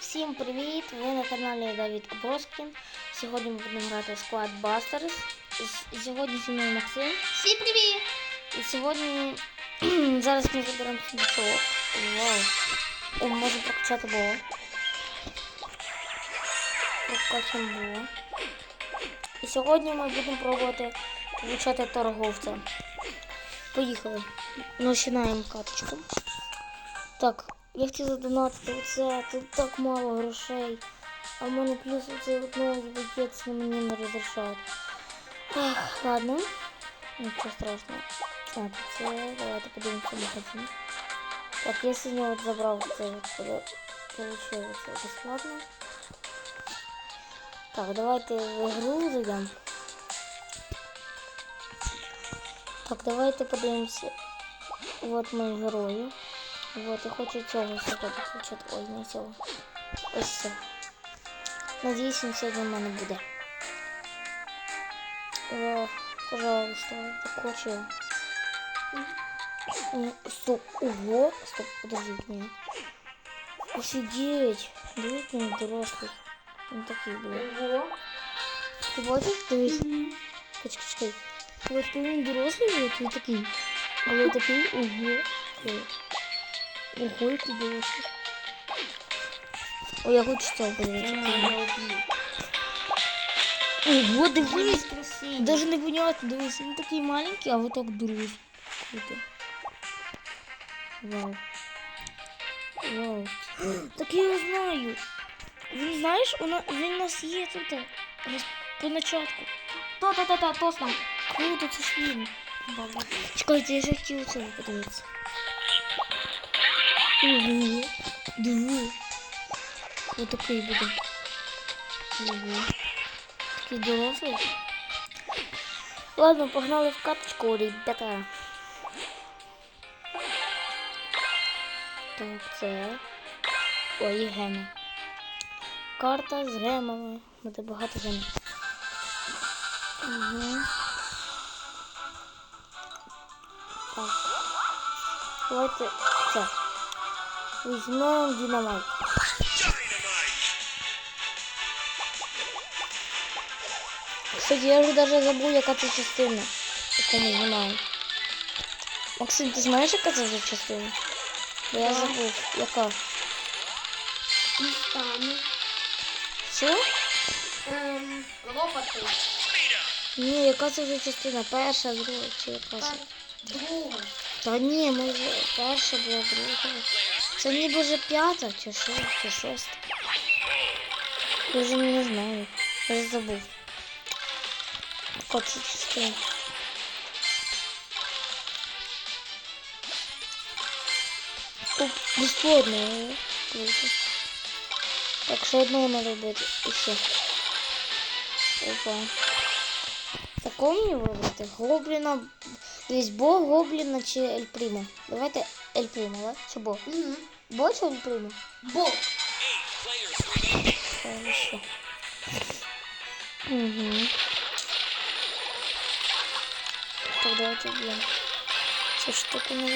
Всім привіт! Ви на каналі Давід Обоскін. Сьогодні ми будемо грати в Squad Busters. С- Сьогодні зі мною Максим. Всім привіт! І сьогодні зараз ми заберемо сундучок. Вау. О, можемо прокачати було. Прокачаємо було. І сьогодні ми будемо пробувати получати торговця. Поїхали. Починаємо каточку. Так, я хотів задонатити оце, тут так мало грошей. А в мене плюс оцей одного букет мені не розрішають. Ех, ладно. Нічого страшного. Так, це давайте подивимося магазин. Так, я сьогодні от забрав це, от, пода- получив це безплатно. Так, давайте в ігру зайдемо. Так, давайте подивимося. От мої герої. Вот, я хочу цього сьогодні включити. Ой, не цього. Ось це. Надіюсь, він сьогодні в мене буде. О, пожалуйста, так хочу. М, Стоп, ого, стоп, подождите меня. Офигеть, дивись він дорослий. Він такий був. Ого! Ти бачиш? Дивись. Чекай, чекай. От коли він дорослий, от він такий. Але такий, ого. Ой. Ого, який дорослий. Ой, я хочу цього подивитися. Ого, дивись. красивий. Даже не понятно, дивись, він такий маленький, а вот так дорослий. Круто. Вау. Вау. Так я його знаю. Він знаєш, у нас, він у нас є тут. роз- По начатку. Та-та-та-та, тосно. Круто, це ж він. Чекайте, я ж хотів це подивитися. Ого. Диви. Ось такий буде. Ого. Такий дорослий. Ладно, погнали в каточку, ребята. Так, це. Ой, геми. Карта з гемами. Буде багато гемів. Угу. Так. Давайте це. Візьмемо динамайт. Кстати, я вже даже забув, яка це частина, яку ми знімаємо. Максим, ти знаєш, яка це вже частина? Бо я Да. забув, яка. Містами. Що? Ем, лопати. Ні, яка це вже частина? Перша, друга чи яка це? Друга. Та ні, може перша була друга. Це ніби вже п'ята чи що, чи шоста. Я вже не знаю. Я вже забув. Яка це частина? Оп, безплодно. е, круто. Так, ще одного треба робити. І все. Опа. Такого мені вибрати? Гобліна. Дивись, Бо, Гобліна чи Ель Примо. Давайте Ель Примо, да? Чи Бо? Угу. Бо чи Ель Примо? Бог. Хорошо. Угу. Так, давайте бьем. Цю штуку надо.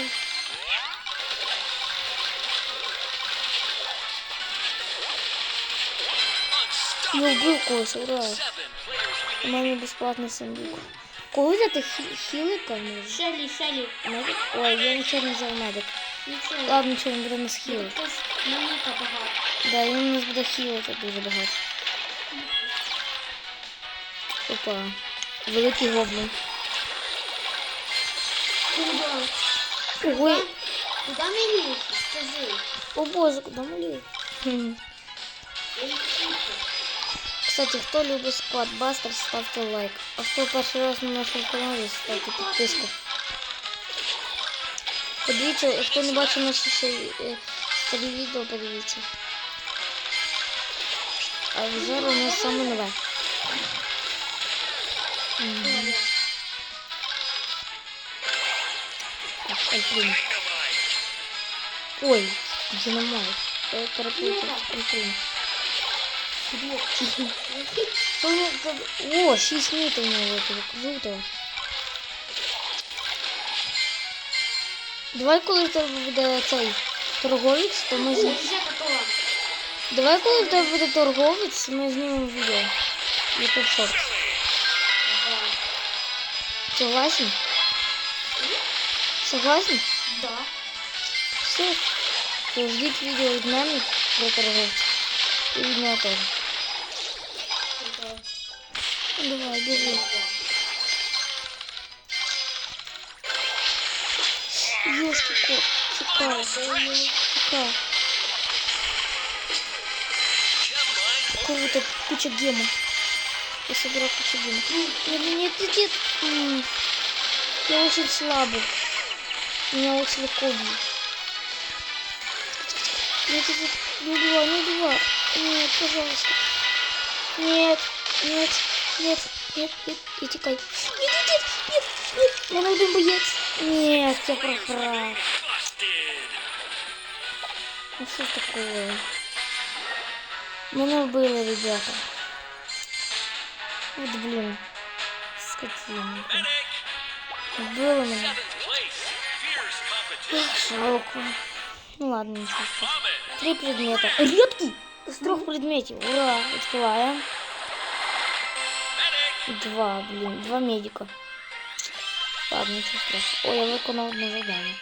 Я вбив когось, ура. У мене безплатний сундук. Кого взяти Хі- хілика може? Шелі, шелі. Медик? Ой, я нічого не взяв медик. Нічого. Ладно, нічого, він буде нас хілити. Хтось монета багато. Да, він нас буде хілити дуже багато. Опа. Великий гоблин. Куди? Ого, Куди ми ліземо? Скажи. о боже, куди ми ліземо? Хм. Я не чую. Кстати, хто любить склад Бастер, ставте лайк. А хто перший раз на нашому каналі, ставте підписку. Подивіться, хто не бачив наші ще, е, старі відео, подивіться. А взор у нас саме нове. Мгм. Так, Альприн. Ой, динамайт. Я перепутав Альприн. Ну, это- О, 6 метров у него этого, круто. Давай, коли в тебе буде цей торговець, то ми з О. Давай, коли в тебе буде торговець, ми знімемо відео. Ютуб шорт. Да. Согласен? Согласен? Да. Все. То ждіть відео від мене про торговця. І від мене теж. Давай, біжи. Ёшки кот. Чекай. Чекай. Кого-то куча гемов. Я собираю кучу гемов. Нет, нет, нет, нет. Я очень слабый. Меня очень легко убьют. Нет, нет, не убивай, не убивай. Нет, пожалуйста. Нет, нет, нет, нет, нет, не текай. Нет, нет, нет, нет, нет, я найду боец. Нет, я прохрал. Ну что такое? Меня убили, ребята. Вот блин. Скотина. Убила меня. Эх, Жалко. Ну ладно, ничего. Три предмета. Редкий! С трех предметов. Ура! Открываем. Два, блин. Два медика. Ладно, ничего страшного. Ой, я виконав одне завдання.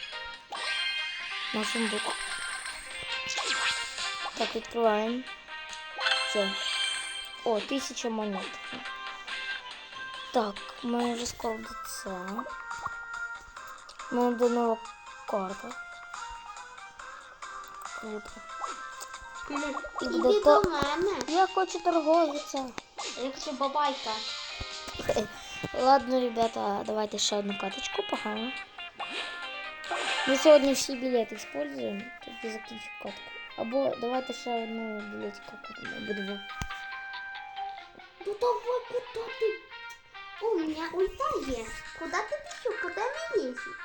На сундук. Так, відкриваємо. Все. О, тисяча монет. Так, мене вже скоро до це. Мене буде нова карта. Круто. І буде до то... Я хочу торговиця. Якщо бабайка. Ладно, ребята, давайте ще одну каточку, погано. Ми сьогодні всі білети используємо, тобто закінчу катку. Або давайте ще одну білетика купимо, або два. Ну давай, куда ты? У меня ульта есть. Куда ты бежишь? Куда мне лезешь?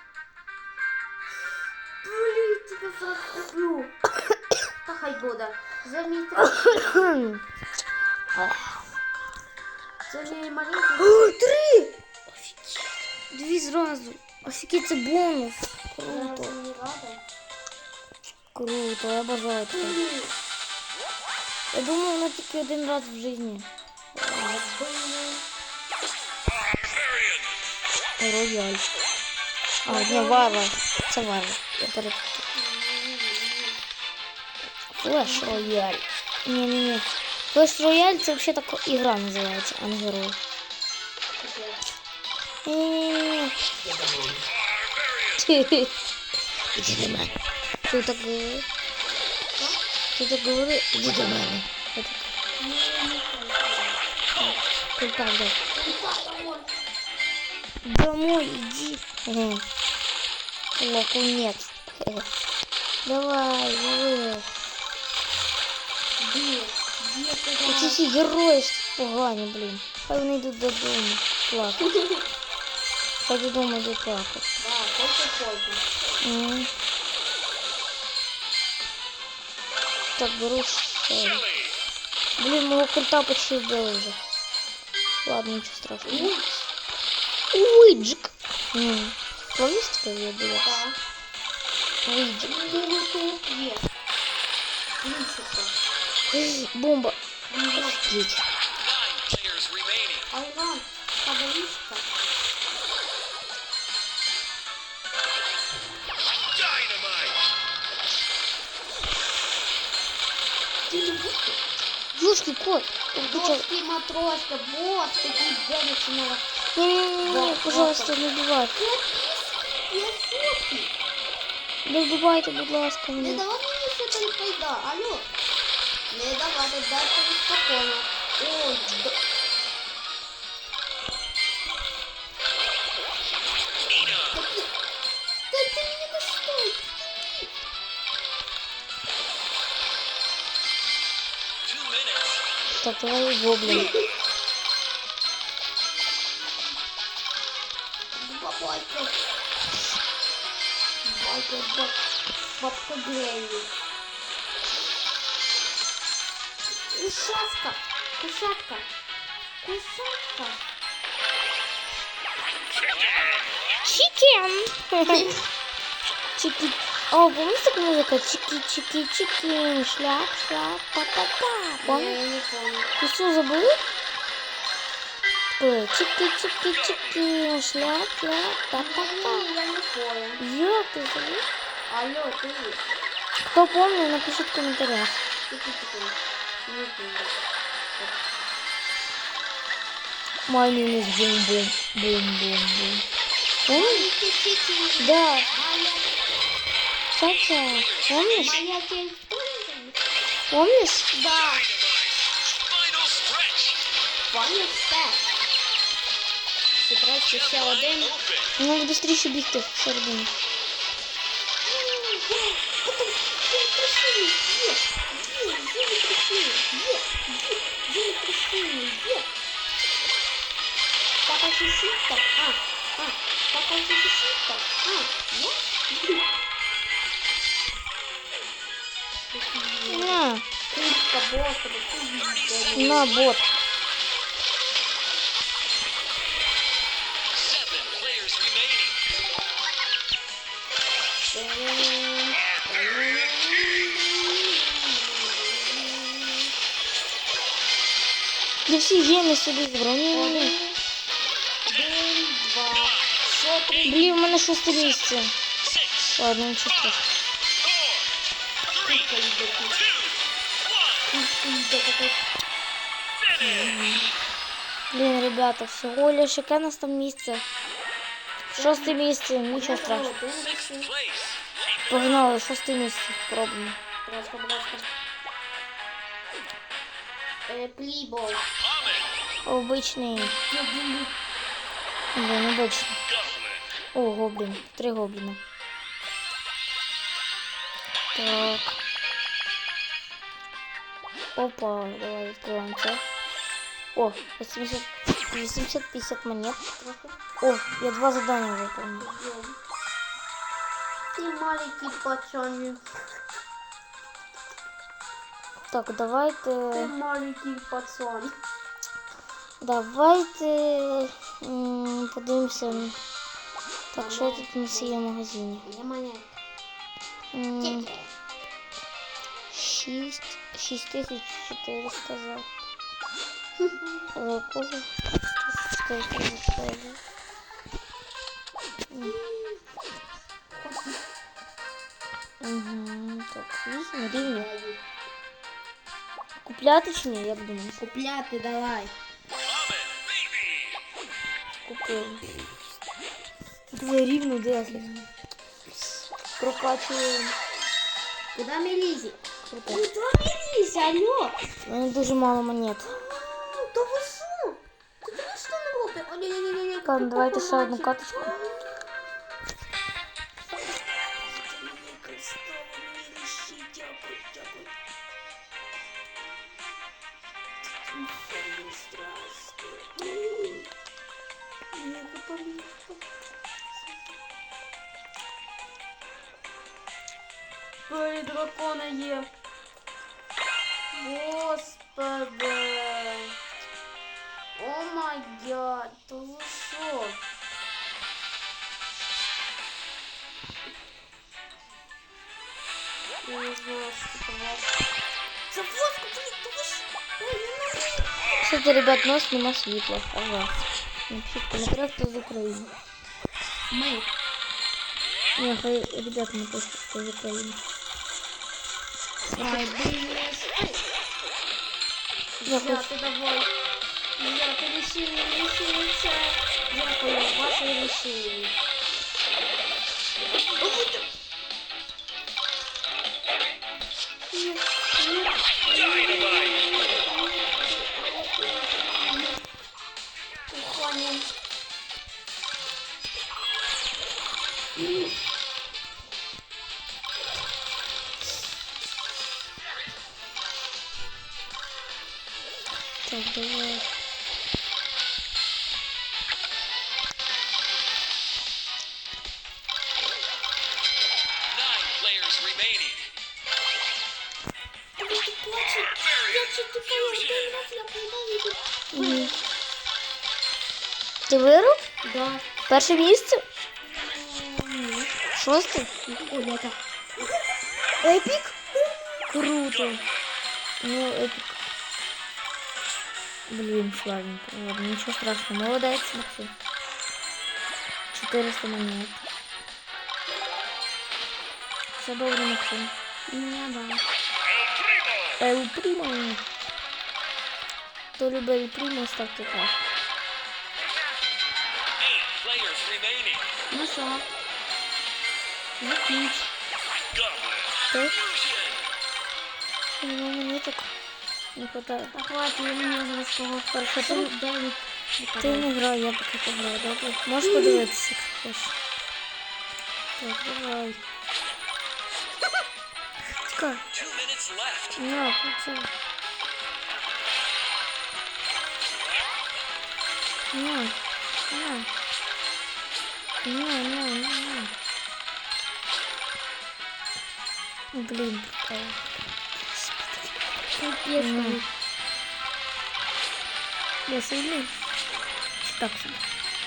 Блин, тебя закуплю. Та хай буде. Заміть. Це не маленький. Три! Офігеть. Дві зразу. Офігеть, це бонус. Круто. Я не рада. Круто, я бажаю таке. Блін. Я думаю, воно тільки один раз в житті. Блін. Рояль. А, ні, варвар. Це варвар. Я перепутав. Флеш рояль. Ні-ні-ні. Флеш рояль це взагалі така ігра називається, а не герой. Ні-ні-ні. Іди до мене. Ти так говори. Ти так говори, іди до мене. Я так, Культа, дай. Домой иди. Ага. Лакунец. Давай, давай. Де? Де ти? Оці всі герої ж погані, блін. Хай вони йдуть додому. Плакати. Хай додому йдуть плакати. Да, тільки потім. М. Так, беру ще. Блін, мого культа почти вбили вже. Ладно, нічого страшного. Уиджик. М. Плавістика є була. Так. Уиджик. Ну, тут є. Ключика. Бомба. Ну, Офігеть. Players remaining. Айран, кабалістка. Dynamite. Юшки, кот. Куча... Дочки матроска, босс, такий денег на... Не-не-не, пожалуйста, не убивайте. Я сотки. Не вбивайте, будь ласка, Не мене. давай мені ще той пайда, алло. Не давайте, дайте спокійно. Ой, д... Та Та ти мені не стой. Two minutes. Так, давай гоблин. Бабайка. Бабайка, баб... бабка Гренни. Кушатка, кушатка, кушатка. Чикен. Чики... О, помнишь такая музыка? Чики-чики-чики, шляп, шляп, па-па-па. Помнишь? Помню. Ты что, забыл? Такое чики-чики-чики, шляп, шляп, па-па-па. Я не понял. Ёп, ты забыл? Алло, ты. Кто помнит, напишите в комментариях. Тихо-тихо. My name is Boom Boom. Boom Boom Boom. Помнишь? Да, Саша, помнишь? Помнишь? Да. Final stretch. Понял, все. Один. Надо быстрее бігти всередину. Потом, е, на, бот. Я всі гени собі забрав. Ні, ні, ні. Один, два, що три, Блін, у мене шосте місце. Six. Ладно, нічого страшного. Four. Three. Two. One. Finish. Блін, ребята, всього лише яке у нас там місце? Шосте місце, нічого страшного. Sixth place. Погнали, шосте місце. Пробуємо. Будь Обичний. Блін, обичний. Goblin. О, гоблін. Три гобліна. Так. Опа, давай відкриваємо це. О, 80, 850 монет. О, я два задання выполнил. Ти маленький пацан. Так, Ти давайте. маленький пацан. Давайте м, подивимося. Так, що тут у нас є в магазині? Я монетка. М, Тільки. Шість, шість тисяч чотириста за. За кого? Сколько за кого? М. Мгм, Так, вісім рівні. Купляти чи ні, як думаєш? Купляти давай. Common. Baby. Купив. Двоє рівно 10. Прокачуємо. Куди ми лізі? Круто. Куди ми лізі, алло? У мене дуже мало монет. Ну, То ви що? Ти ти що не робиш? Ой-ой-ой-ой. Ладно, давайте ще одну каточку. Ой, дракона є. Господи. О май гад, то ви що? Я не знаю, що це важко. Це воску, блін, то ви що? Ой, не надо. Кстати, ребят, у нас нема світла. Ага. Напишіть в коментарях, хто з України. Ми. Ні, хай ребята напишуть, хто з України. Ай, блін. Я Я хочу- ти давай. Я ти рішили, рішилися. Дякую, ваше рішили. Поняла. Мгм. Ти виграв? Да. Перше місце? Шосте? Ой, это. Епік? Круто. Ну, эпик. Блин, славненько. Ладно, ничего страшного. Молодец, Максим. 400 монет. Все добре, Максим. Не, да. El Primo. Эл Примо. Хто любить Ел Примо, ставте так. Eight players remaining. Ну що? Закінч. Goblin. Ти? Fusion. Ну, мені так не хватає. Та хватить, я мені зараз того Хорошо, ти, 49. ти не грай, я поки пограю, добре? Можеш подивитися, як хочеш. Так, давай. Чекай. Two minutes left. На, включай. На, на. На, на, на, на. Блин, прикол. Капець. Ну. Я сильный? Так себе.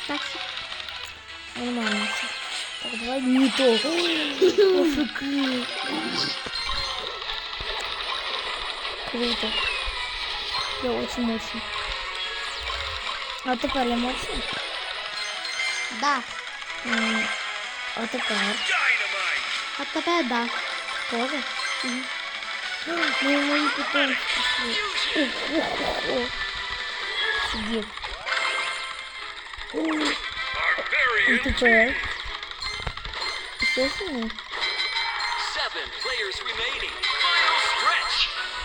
Так що Нормально. Так, давай не то. Офигеть. Круто. Я очень мощный. А тепер я мощний? Да. М, А тепер Dynamite. А тепер да. тоже? Ну, мої питомці пішли. Fusion. О-о-о. Сидів. І Barbarian. тепер. Ще сильний? Seven players remaining.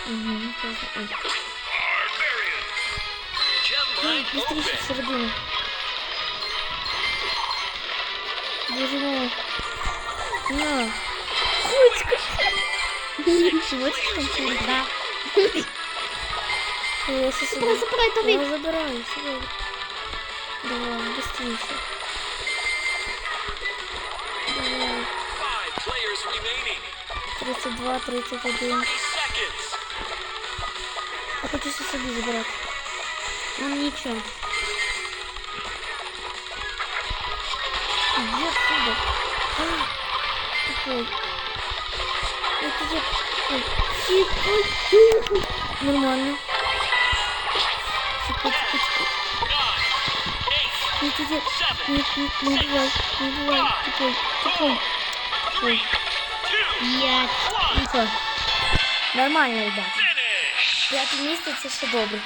Угу, Быстрее в середину. Боже мой. На. Там сидит. Да. Я сейчас Забирай, забирай, тобі. Я забираю, сюда. Давай, быстрее. Давай. Players remaining. 32, 31. 30 seconds. Я хочу все собі забирати. Ну нічого. Иди отсюда. Такой. Это я... Ой. Нормально. Тихо, тихо, тихо. Nine. Eight. Нет, нет, Seven. нет, нет, не убивай, не убивай. Two. П'ять. One. Ничего. Нормально, ребят. Finish. П'яте місце це ще добре.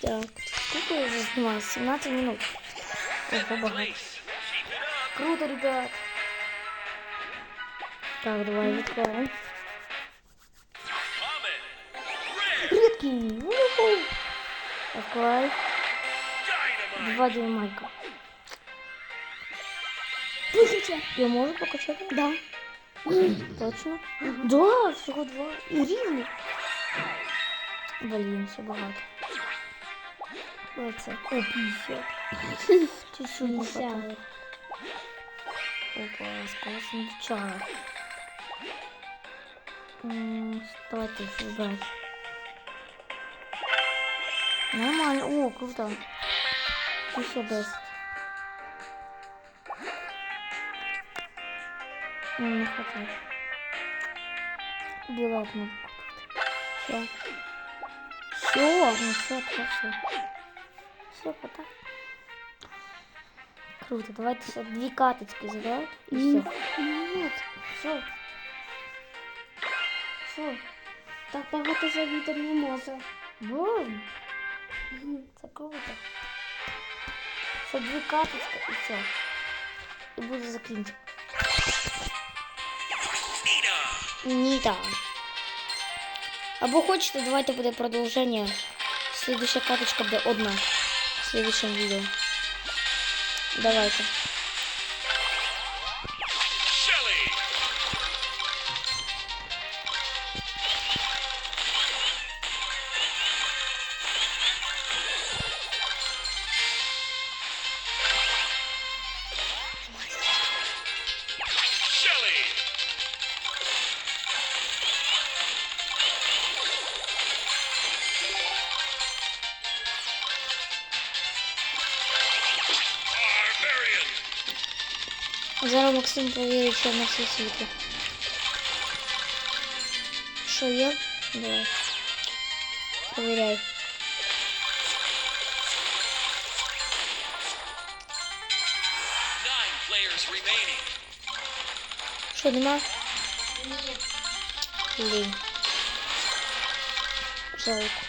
Так, сколько я вже знімаю? 17 минут. Ого, багато. Place. Keep it up. Круто, ребят. Так, давай відкриваємо. Common. Red. Редкий. Уху. Открывай. Dynamite. Два динамайка. Тисяча. Я можу покачати? Да. Точно? Да, всього два. І рівні. Блін, все багато. Оце. О, 50. Чуть-чуть не 50. хватає. Опа, скалося дівчара. М, Давайте вибрати. Нормально. О, круто. Еще 10. М, Не хватает. Билет надо купить. Все. Все, ну все, все. Все, пока. Круто, давайте ще дві каточки забирають і Ні. все. Нет. Все. Все. Так багато завіти не може. Блин. Це круто. Ще дві каточки і все. І буде закінчено. Nina. Ні, так. Або хочете, давайте буде продовження. Слідуща каточка буде одна. В следующем відео. Давайте. Barbarian. Зараз Максим повірить, що на всі світло. Що є? Давай. Провіряй. Nine players remaining. Що, нема? Ні. Блін. Жалко.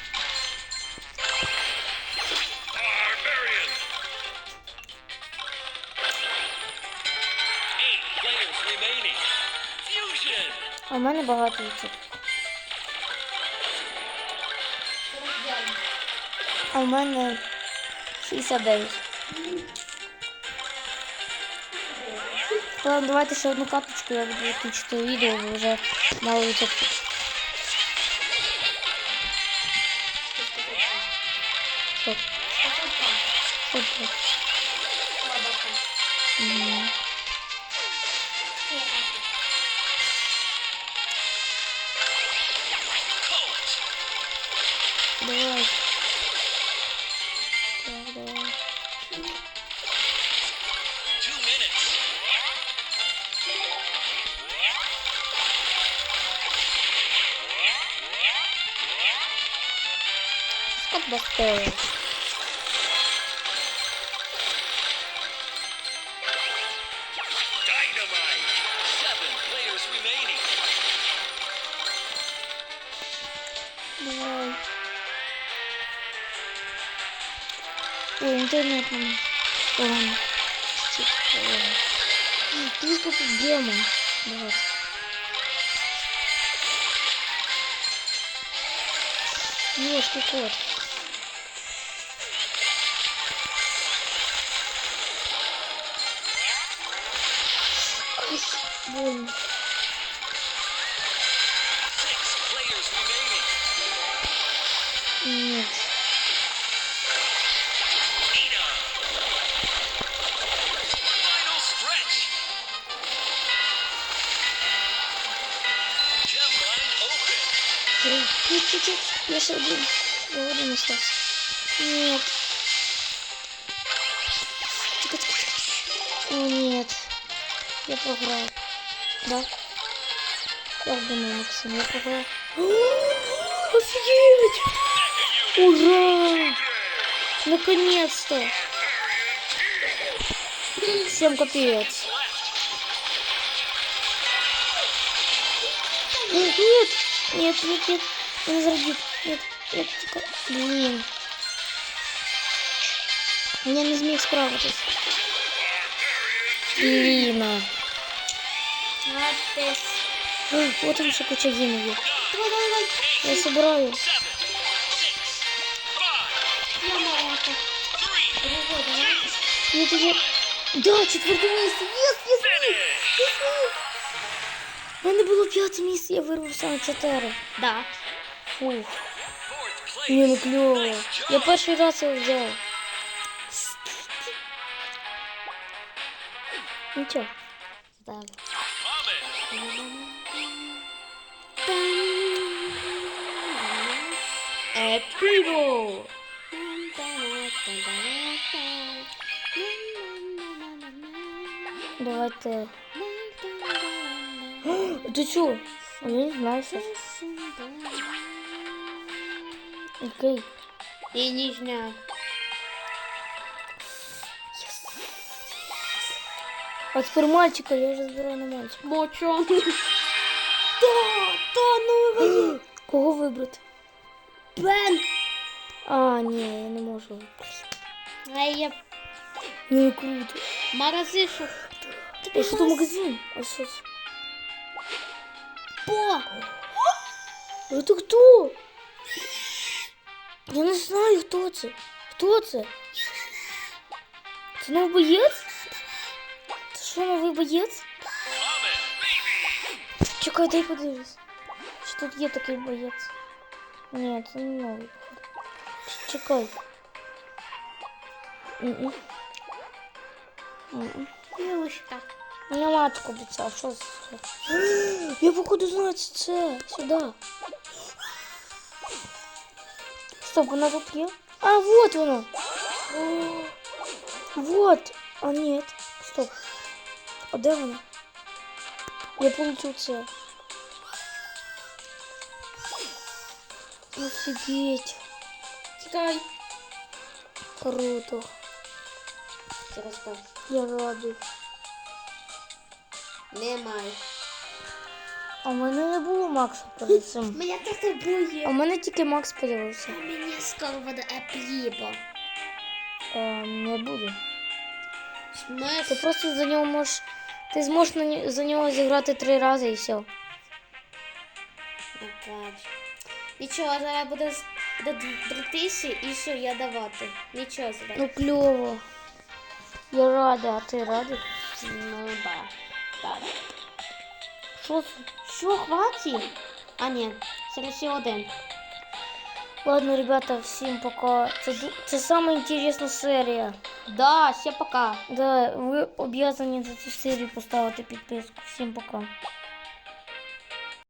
А в мене багато вічок. А в мене 69. Ладно, давайте ще одну карточку, я буду відключити відео, бо вже мало відсотків. Players remaining. Давай. Ой, интернет нам. Ладно. Ты тут демон. Давай. Ёшки кот. Нет, нет, нет. Я же один. Я один остался. Нет. Тихо, тихо, тихо. О, нет. Я проиграл. Да? Как думаю, Максим, я проиграл. О, Офигеть! Ура! Наконец-то! Всем капец. Нет, нет, нет, нет, не разродит. Нет, нет, тихо. Блин. Я не зміг справитись. Блін. а. Молодець. А, Вот там ще куча гімів. Давай, давай, давай. Я собираю. Seven. Six. Five. Я маленька. Three. Другой, давай. Нет, я... Да, четверте місце. Єс, єс, Finish. У мене було п'яте місце, я вирвався на чотири. Да. Фух. Fourth Ні, ну place. кльово. Nice Я job. перший раз його взяв. Нічого. Ставлю. Епіро! Давайте. О, Ти чого? А я не знаю щось. Окей. І нижня. А тепер мальчика, я вже збираю на мальчика. Мочон. Да, да, ну вибрати. Кого вибрати? Бен. А, ні, я не можу вибрати. А я Ну, круто. морозишу. А що то магазин? А що це? По. Это кто? Я не знаю, хто це. Хто це? Це новий боєць? Це що, новий боєць? Common. Baby. Чекай, дай подивлюсь. Чи тут є такий боєць? Ні, це не новий. Чекай. М-м. М-м. Милушка. Нема такого бойця, а що це? Я походу знаю, це це. Сюди. Стоп, вона тут є? А, вот вона. О, Вот. А, нет. Стоп. А де вона? Я получил це. Офігеть. Тікай. Круто. Через то. Я радий. Немає. А в мене не було Макса перед цим. Мене так А боє. в мене тільки Макс появився. А мені скоро буде епліба. Е, не буде. Смеш. Ти просто за нього можеш. Ти зможеш на ні- за нього зіграти три рази і все. Опять. Нічого, зараз буде з- до д- три тисячі і що я давати. Нічого зараз. Ну кльово. Я рада, а ти радий? Ну да. Так. Що це? Що, хватить? А ні, це ще один. Ладно, ребята, всім пока. Це, ду- це сама інтересна серія. Да, ще пока. Да, ви об'язані за цю серію поставити підписку. Всім пока.